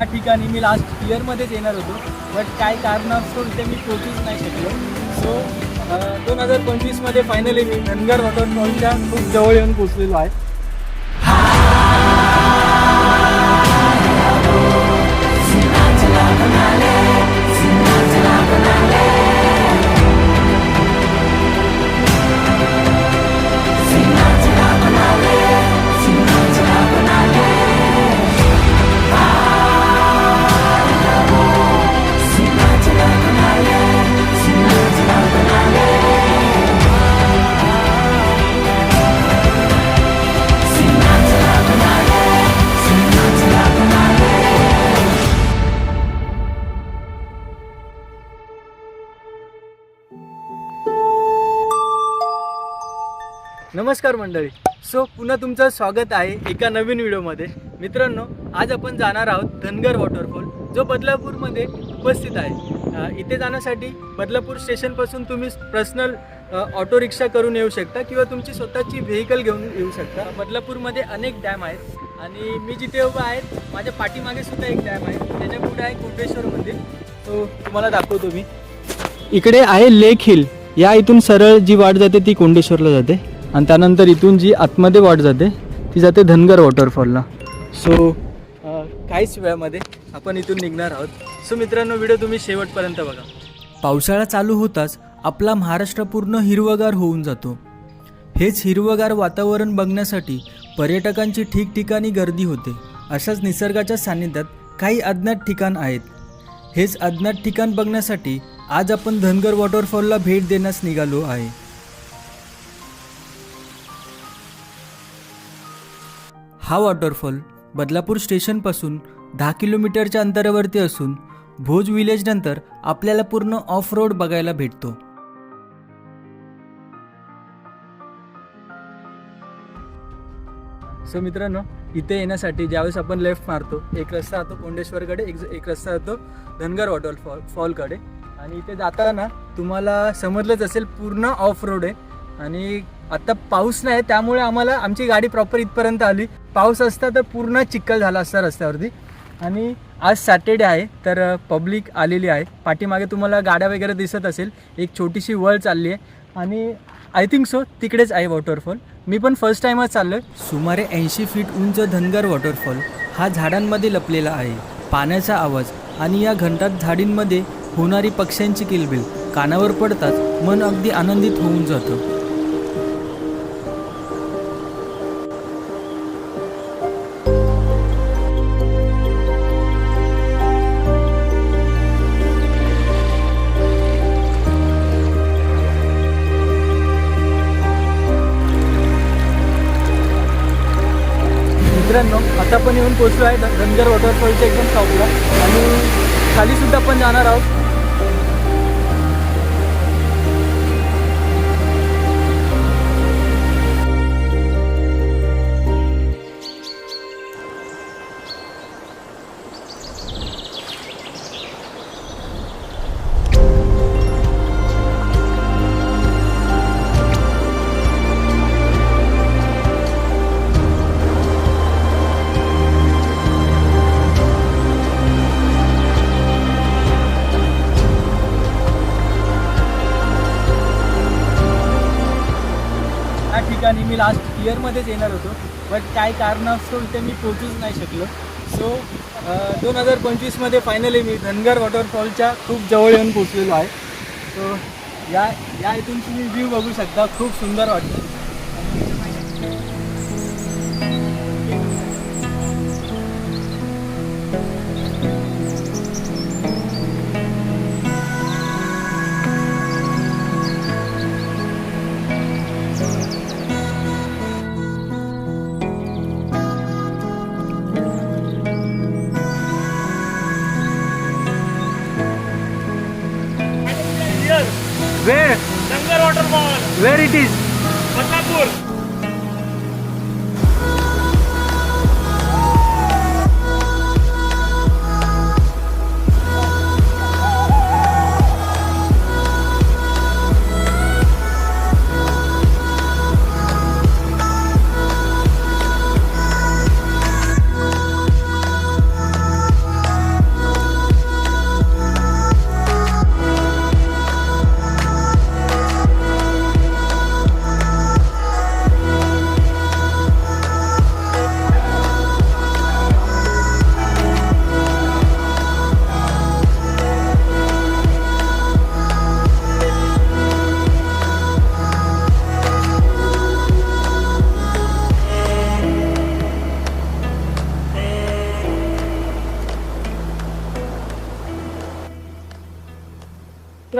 या ठिकाणी मी लास्ट इयरमध्येच येणार होतो. बट काय कारणास्तव इथे मी पोचूच नाही शकलो. सो दोन हजार पंचवीसमध्ये फायनली मी धनगर वॉटरफॉलच्या खूप जवळ येऊन पोचलेलो आहे. नमस्कार मंडळी. सो पुन्हा तुमचं स्वागत आहे एका नवीन व्हिडिओमध्ये. मित्रांनो आज आपण जाणार आहोत धनगर वॉटरफॉल जो बदलापूरमध्ये उपस्थित आहे. इथे जाण्यासाठी बदलापूर स्टेशनपासून तुम्ही पर्सनल ऑटो रिक्षा करून येऊ शकता किंवा तुमची स्वतःची व्हेकल घेऊन येऊ शकता. बदलापूरमध्ये अनेक डॅम आहेत आणि मी जिथे उभा आहे माझ्या पाठीमागे सुद्धा एक डॅम आहे. त्याच्या पुढे आहे कोटेश्वर मंदिर. तो तुम्हाला दाखवतो मी. इकडे आहे लेक हिल. या इथून सरळ जी वाट जाते ती कोंडेश्वरला जाते. आणि त्यानंतर इथून जी आतमध्ये वाट जाते ती जाते धनगर वॉटरफॉलला सो काहीच वेळामध्ये आपण इथून निघणार आहोत. सो मित्रांनो व्हिडिओ तुम्ही शेवटपर्यंत बघा. पावसाळा चालू होताच आपला महाराष्ट्र पूर्ण हिरवगार होऊन जातो. हेच हिरवगार वातावरण बघण्यासाठी पर्यटकांची ठिकठिकाणी गर्दी होते. अशाच निसर्गाच्या सान्निध्यात काही अज्ञात ठिकाण आहेत. हेच अज्ञात ठिकाण बघण्यासाठी आज आपण धनगर वॉटरफॉलला भेट देण्यास निघालो आहे. हा वॉटरफॉल बदलापूर स्टेशनपासून दहा किलोमीटरच्या अंतरावरती असून भोज विलेजनंतर आपल्याला पूर्ण ऑफ रोड बघायला भेटतो. सो मित्रांनो इथे येण्यासाठी ज्यावेळेस आपण लेफ्ट मारतो एक रस्ता जातो कोंडेश्वरकडे एक एक रस्ता होतो धनगर वॉटरफॉल फॉलकडे आणि इथे जाताना तुम्हाला समजलंच असेल पूर्ण ऑफ रोड आहे. आणि आता पाऊस नाही त्यामुळे आम्हाला आमची गाडी प्रॉपर इथपर्यंत आली. पाऊस असता तर पूर्ण चिखल झाला असता रस्त्यावरती. आणि आज सॅटर्डे आहे तर पब्लिक आलेली आहे. पाठीमागे तुम्हाला गाड्या वगैरे दिसत असेल. एक छोटीशी वळ चालली आहे. आणि आय थिंक सो तिकडेच आहे वॉटरफॉल मी पण फर्स्ट टाईमच चाललो आहे सुमारे ऐंशी फीट उंच धनगर वॉटरफॉल हा झाडांमध्ये लपलेला आहे. पाण्याचा आवाज आणि या घंटात झाडींमध्ये होणारी पक्ष्यांची किलबिल कानावर पडताच मन अगदी आनंदित होऊन जातं. मित्रांनो आता पण येऊन पोचलो आहे ध- धनगर वॉटरफॉलच्या एकदम टॉपला आणि खाली सुद्धा आपण जाणार आहोत. इयरमध्येच येणार होतो. बट काय कारणास्तव इथे मी पोचूच नाही शकलो. सो दोन हजार पंचवीसमध्ये फायनली मी धनगर वॉटरफॉलच्या खूप जवळ येऊन पोचलेलो आहे. सो या या इथून तुम्ही व्ह्यू बघू शकता. खूप सुंदर वाटतं. वेळ डंगर waterfall where it is Badlapur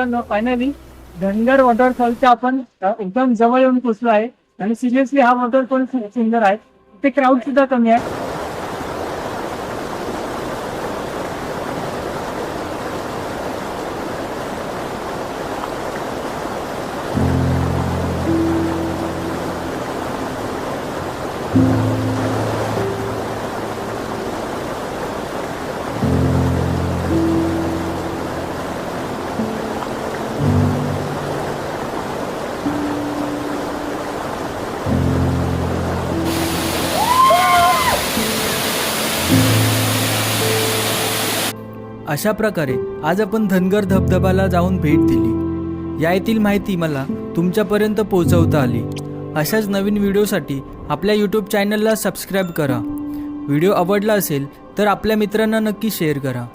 मित्रांनो फायनली धनगर वॉटरफॉलच्या आपण एकदम जवळ येऊन पोचलो आहे. आणि सिरियसली हा वॉटरफॉल खूप सुंदर आहे. ते क्राऊड सुद्धा कमी आहे. अशा प्रकारे आज आपण धनगर धबधबाला जाऊन भेट दिली. या येथील माहिती मला तुमच्यापर्यंत पोहोचवता आली. अशाच नवीन व्हिडिओसाठी आपल्या यूट्यूब चॅनलला सबस्क्राईब करा. व्हिडिओ आवडला असेल तर आपल्या मित्रांना नक्की शेअर करा.